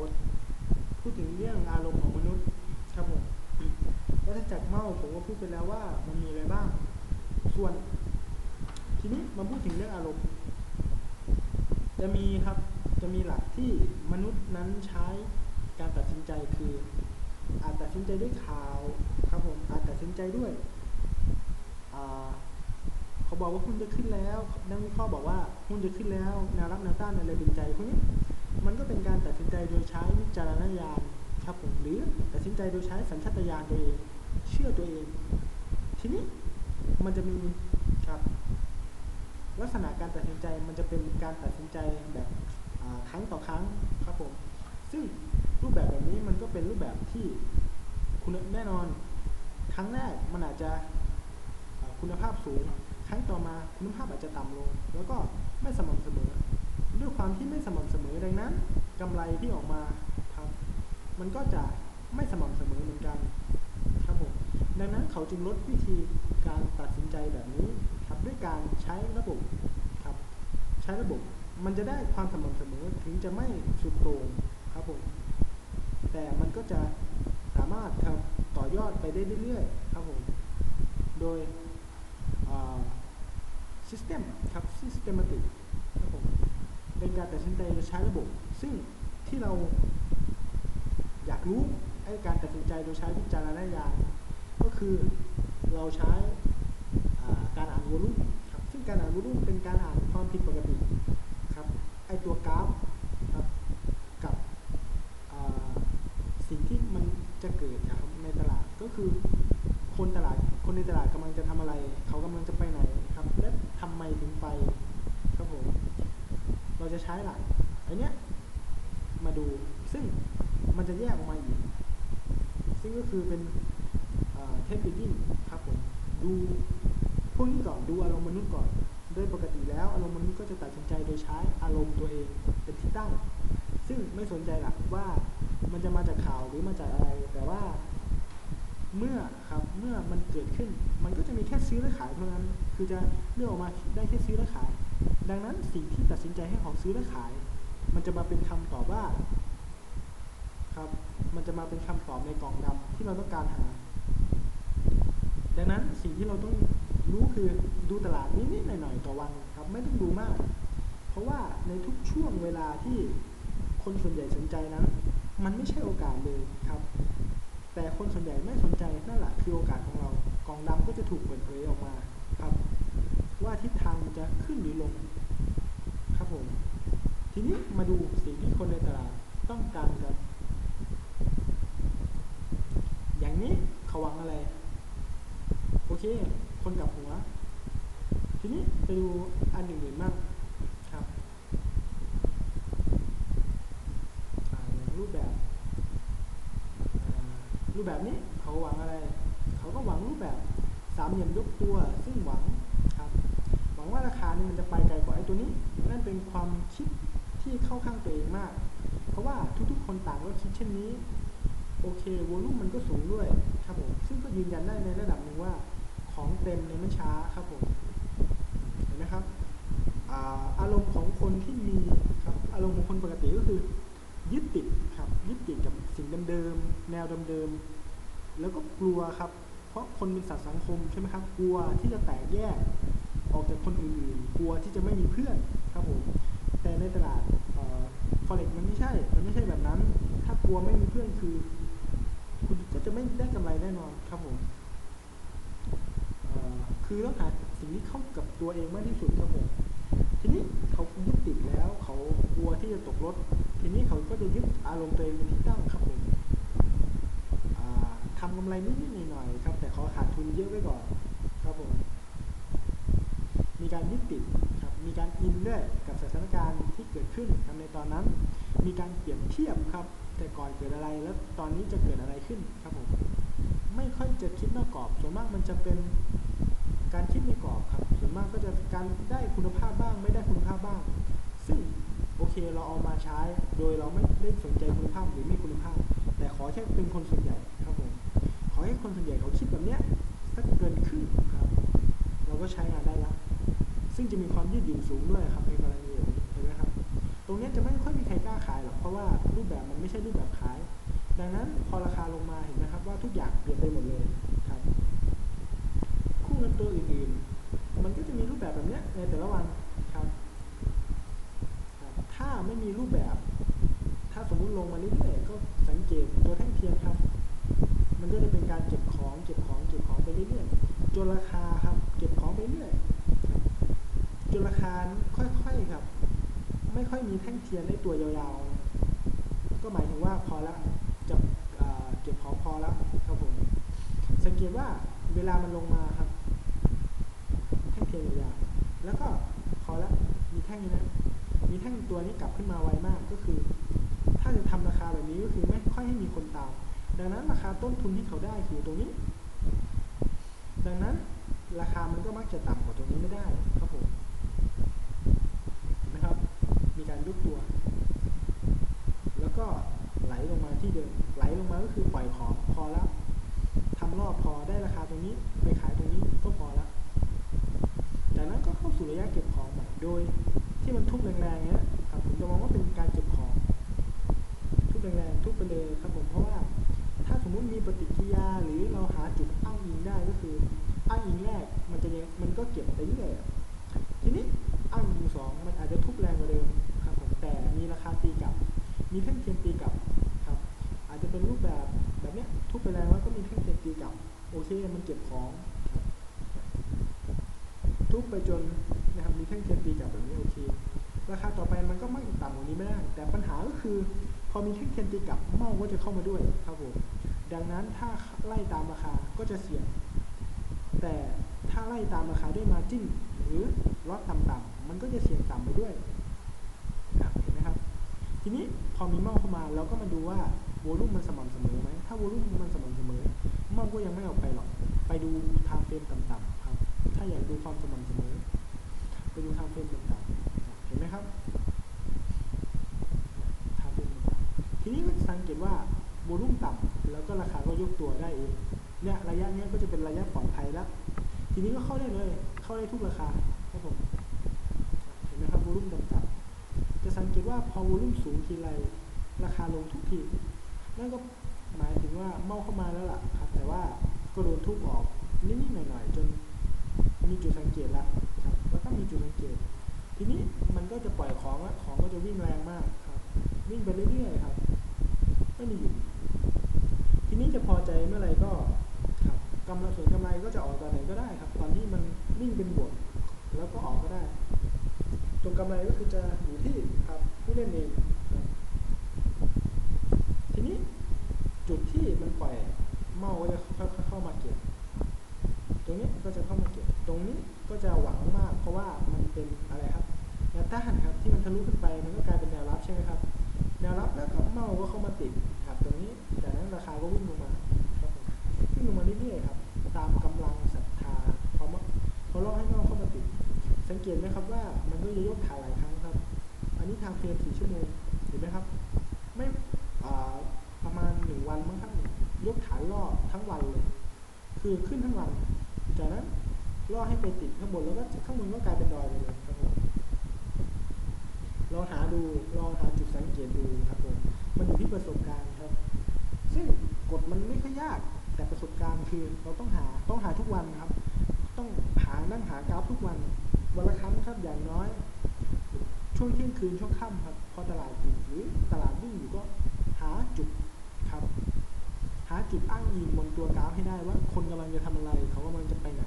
บทพูดถึงเรื่องอารมณ์ของมนุษย์ครับผมวัฏจักรเมาผมก็พูดไปแล้วว่ามันมีอะไรบ้าง ส่วน ทีนี้มาพูดถึงเรื่องอารมณ์ จะมีครับจะมีหลักที่มนุษย์นั้นใช้การตัดสินใจคือ อาจตัดสินใจด้วยข่าวครับผมอาจตัดสินใจด้วยเขาบอกว่าหุ้นจะขึ้นแล้วนักวิเคราะห์บอกว่าหุ้นจะขึ้นแล้วแนวรับแนวต้านอะไรเป็นใจพวกนี้ มันก็เป็นการตัดสินใจโดยใช้วิจารณญาณครับผมหรือตัดสินใจโดยใช้สัญชาตญาณตัวเอง เชื่อตัวเอง ทีนี้มันจะมีครับลักษณะการตัดสินใจมันจะเป็นการตัดสินใจแบบครั้งต่อครั้งครับผมซึ่งรูปแบบแบบนี้มันก็เป็นรูปแบบที่คุณแน่นอน ครั้งแรกมันอาจจะคุณภาพสูง ครั้งต่อมาคุณภาพอาจจะต่ำลง แล้วก็ไม่สม่ำเสมอ ด้วยความที่ไม่สม่ำเสมอดังนั้นกำไรที่ออกมาครับ มันก็จะไม่สม่ำเสมอเหมือนกันครับผมดังนั้นเขาจึงลดวิธีการตัดสินใจแบบนี้ครับด้วยการใช้ระบบครับ ใช้ระบบมันจะได้ความสม่ำเสมอถึงจะไม่สุดโต่งครับผมแต่มันก็จะสามารถครับต่อยอดไปได้เรื่อยๆครับผมโดย system ครับ systematic ครับผม เป็นการตัดสินใจโดยใช้ระบบ ซึ่งที่เราอยากรู้ไอ้การตัดสินใจโดยใช้วิจารณญาณก็คือเราใช้การอ่านวอลุ่มครับซึ่งการอ่านวอลุ่มเป็นการอ่านความผิดปกติครับไอตัวกราฟครับกับอ่าสิ่งที่มันจะเกิดนะครับในตลาดก็คือคนตลาดคนในตลาดกำลังจะทำอะไร เขากำลังจะไปไหนครับและทำไมถึงไปครับผม เราจะใช้หลักอันเนี้ยมาดูซึ่งมันจะแยกออกมาอีก ซึ่งก็คือเป็นเทปบิดิ้งครับผมดูพวกนี้ก่อนดูอารมณ์มนุษย์ก่อน โดยปกติแล้วอารมณ์มนุษย์ก็จะตัดสินใจโดยใช้อารมณ์ตัวเองเป็นที่ตั้ง ซึ่งไม่สนใจหลักว่ามันจะมาจากข่าวหรือมาจากอะไร แต่ว่าเมื่อครับเมื่อมันเกิดขึ้น มันก็จะมีแค่ซื้อและขายเท่านั้น คือจะเลือกออกมาได้แค่ซื้อและขาย ดังนั้นสิ่งที่ตัดสินใจให้ของซื้อและขาย มันจะมาเป็นคำตอบว่าครับ มันจะมาเป็นคำตอบในกล่องดำที่เราต้องการหา ดังนั้นสิ่งที่เราต้องรู้คือดูตลาดนิดๆหน่อยๆต่อวันครับ ไม่ต้องดูมาก เพราะว่าในทุกช่วงเวลาที่คนส่วนใหญ่สนใจนั้น มันไม่ใช่โอกาสเลยครับ แต่คนส่วนใหญ่ไม่สนใจนั่นแหละคือโอกาสของเรากล่องดำก็จะถูกเปิดเผยออกมาครับ ว่าทิศ จะขึ้นหรือลงครับผม ทีนี้มาดูสิ่งที่คนในตลาดต้องการครับ อย่างนี้เขาหวังอะไร โอเค คนกับหัว ทีนี้ไปดูอันอื่นบ้างครับอย่างรูปแบบรูปแบบนี้เขาหวังอะไร เขาก็หวังรูปแบบสามเหลี่ยมยกตัว ซึ่งหวังครับ หวังว่าราคา นี่มันจะไปไกลกว่าไอ้ตัวนี้ นั่นเป็นความคิดที่เข้าข้างตัวเองมาก เพราะว่าทุกๆ คนต่างก็คิดเช่นนี้ โอเควอลุ่มมันก็สูงด้วยครับผม ซึ่งก็ยืนยันได้ในระดับหนึ่งว่าของเต็มในไม่ช้าครับผม เห็นไหมครับ อาอารมณ์ของคนที่มีครับ อารมณ์ของคนปกติก็คือ ยึดติดครับ ยึดติดกับสิ่งเดิมๆ แนวเดิมๆ แล้วก็กลัวครับ เพราะคนเป็นสัตว์สังคมใช่ไหมครับ กลัวที่จะแตกแยก ออกจากคนอื่นๆ กลัวที่จะไม่มีเพื่อนครับผม แต่ในตลาดฟอเร็กมันไม่ใช่ มันไม่ใช่แบบนั้น ถ้ากลัวไม่มีเพื่อนคือ คุณก็จะไม่ได้กำไรแน่นอนครับผมคือต้องหาสิ่งที่เข้ากับตัวเองมากที่สุดครับผมทีนี้เขายึดติดแล้ว เขากลัวที่จะตกรถ ทีนี้เขาก็จะยึดอารมณ์ตัวเองเป็นที่ตั้งครับผมทำกำไรนิดๆหน่อยๆครับ แต่เขาขาดทุนเยอะไว้ก่อน มีการยึดติดครับมีการอินด้วยกับสถานการณ์ที่เกิดขึ้นในตอนนั้น มีการเปรียบเทียบครับ แต่ก่อนเกิดอะไรแล้วตอนนี้จะเกิดอะไรขึ้นครับผมไม่ค่อยจะคิดนอกกรอบส่วนมากมันจะเป็นการคิดในกรอบครับ ส่วนมากก็จะการได้คุณภาพบ้าง ไม่ได้คุณภาพบ้าง ซึ่งโอเคเราเอามาใช้โดยเราไม่ได้สนใจคุณภาพหรือไม่คุณภาพ แต่ขอแค่เป็นคนส่วนใหญ่ครับผมขอให้คนส่วนใหญ่เขาคิดแบบเนี้ย สูงด้วยครับในกรณีแบบนี้เห็นไหมครับ ตรงนี้จะไม่ค่อยมีใครกล้าขายหรอกเพราะว่ารูปแบบมันไม่ใช่รูปแบบขาย ดังนั้นพอราคาลงมาเห็นไหมครับว่าทุกอย่างเปลี่ยนไปหมดเลยครับ คู่เงินตัวอื่นๆ มันก็จะมีรูปแบบแบบนี้ในแต่ละวันครับถ้าไม่มีรูปแบบ ถ้าสมมุติลงมาเรื่อยๆก็สังเกตตัวแท่งเทียนครับ มันก็จะเป็นการเก็บของเก็บของเก็บของไปเรื่อยๆจนราคาครับ เก็บของไปเรื่อย จนราคาค่อยๆครับ ไม่ค่อยมีแท่งเทียนในตัวยาวๆ ก็หมายถึงว่าพอละจะเก็บของพอแล้วครับผมสังเกตว่าเวลามันลงมาครับ แท่งเทียนยาวๆแล้วก็พอละมีแท่งนี้นะมีแท่งตัวนี้กลับขึ้นมาไวมากก็คือ ถ้าจะทำราคาแบบนี้ก็คือไม่ค่อยให้มีคนตามดังนั้นราคาต้นทุนที่เขาได้คือตรงนี้ ดังนั้นราคามันก็มักจะต่ำกว่าตรงนี้ไม่ได้ครับผมเห็นไหมครับ มี การยุบตัว แล้วก็ไหลลงมาที่เดิม ไหลลงมาก็คือปล่อยของพอแล้วทำรอบพอได้ราคาตรงนี้ ไปขายตรงนี้ก็พอแล้วจากนั้นก็เข้าสู่ระยะเก็บของใหม่โดยที่มันทุบแรงๆเนี้ยครับผมจะมองว่าเป็นการเก็บของ ทุบแรงๆทุบไปเลยครับผมเพราะว่า ถ้าสมมุติมีปฏิกิริยาหรือเราหาจุดอ้างอิงได้ก็คืออ้างอิงแรกมันจะยังมันก็เก็บไปเรื่อยทีนี้อ้างอิงสองมันอาจจะทุบแรงกว่าเดิม แต่มีราคาตีกลับ มีแท่งเทียนตีกลับครับ อาจจะเป็นรูปแบบแบบเนี้ยทุบไปแรงแล้วก็มีแท่งเทียนตีกลับ โอเคมันเก็บของ ทุบไปจนนะครับมีแท่งเทียนตีกลับแบบนี้โอเค ราคาต่อไปมันก็ไม่ต่ำกว่านี้ไม่ได้ แต่ปัญหาก็คือ พอมีแท่งเทียนตีกลับเมาก็จะเข้ามาด้วยครับผมดังนั้นถ้าไล่ตามราคาก็จะเสี่ยง แต่ถ้าไล่ตามราคาด้วยมาจิ้นหรือลดต่ำๆมันก็จะเสี่ยงต่ำไปด้วยครับเห็นไหมครับ ทีนี้พอมีเมาเข้ามาเราก็มาดูว่าโวลุ่มมันสม่ำเสมอไหมถ้าโวลุ่มมันสม่ำเสมอเมาก็ยังไม่ออกไปหรอก ไปดูทม์เฟรมต่ำๆครับ ถ้าอยากดูความสม่ำเสมอ ไปดูทม์เฟรมต่ำๆเห็นไหมครับทม์เฟรมต่ำๆทีนี้ก็สังเกตว่าโวลุ่มต่ำแล้วก็ราคาก็ยกตัวได้เองเนี่ยระยะนี้ก็จะเป็นระยะปลอดภัยแล้ว ทีนี้ก็เข้าได้เลย เข้าได้ทุกราคาครับผม เห็นไหมครับโวลุ่มต่ำ ๆจะสังเกตว่าพอโวลุ่มสูงทีไรราคาลงทุกที นั่นก็หมายถึงว่าเมาเข้ามาแล้วล่ะครับ แต่ว่าก็โดนทุบออกนิดๆหน่อยๆจนมีจุดสังเกตแล้วครับ แล้วก็มีจุดสังเกต ทีนี้มันก็จะปล่อยของแล้วของก็จะวิ่งแรงมากครับ วิ่งไปเรื่อยๆครับ ไม่มีหยุดทีนี้จะพอใจเมื่อไหร่ก็ครับกำไรส่วนกำไรก็จะออกตอนไหนก็ได้ครับ ตอนที่มันวิ่งเป็นบวกแล้วก็ออกก็ได้ ตัวกำไรก็คือจะอยู่ที่ครับผู้เล่นเองทีนี้จุดที่มันปล่อยเมาก็จะเข้ามาเก็บ ตรงนี้ก็จะเข้ามาเก็บ ตรงนี้ก็จะหวังมากเพราะว่ามันเป็นอะไรครับแนวต้านครับที่มันทะลุขึ้นไปมันก็กลายเป็นแนวรับใช่ไหมครับ แนวรับแล้วก็เมาก็เข้ามาติดครับตรงนี้จากนั้นราคาก็วิ่งลงมาครับวิ่งลงมาเรื่อยๆครับตามกำลังศรัทธาพอมาพอล่อให้เมาเข้ามาติด สังเกตไหมครับว่า มันก็จะยกขาหลายครั้งครับ อันนี้ทางเฟรมสี่ชั่วโมงเห็นไหมครับ ไม่ประมาณหนึ่งวันมั้งครับยกฐานล่อทั้งวันเลย คือขึ้นทั้งวัน จากนั้นล่อให้ไปติดข้างบนแล้วก็ข้างบนก็กลายเป็นดอยไปเลยครับผมลองหาดูลองหาจุดสังเกตดูครับผมมันอยู่ที่ประสบการณ์ครับ ซึ่งกฎมันไม่ค่อยยาก แต่ประสบการณ์คือเราต้องหาต้องหาทุกวันครับ ต้องหานั่งหากราฟทุกวัน วันละครั้งครับอย่างน้อย ช่วงเที่ยงคืนช่วงค่ำครับ พอตลาดปิดหรือตลาดวิ่งอยู่ก็หาจุดครับ หาจุดอ้างอิงบนตัวกราฟให้ได้ว่าคนกำลังจะทำอะไร เขากำลังจะไปไหน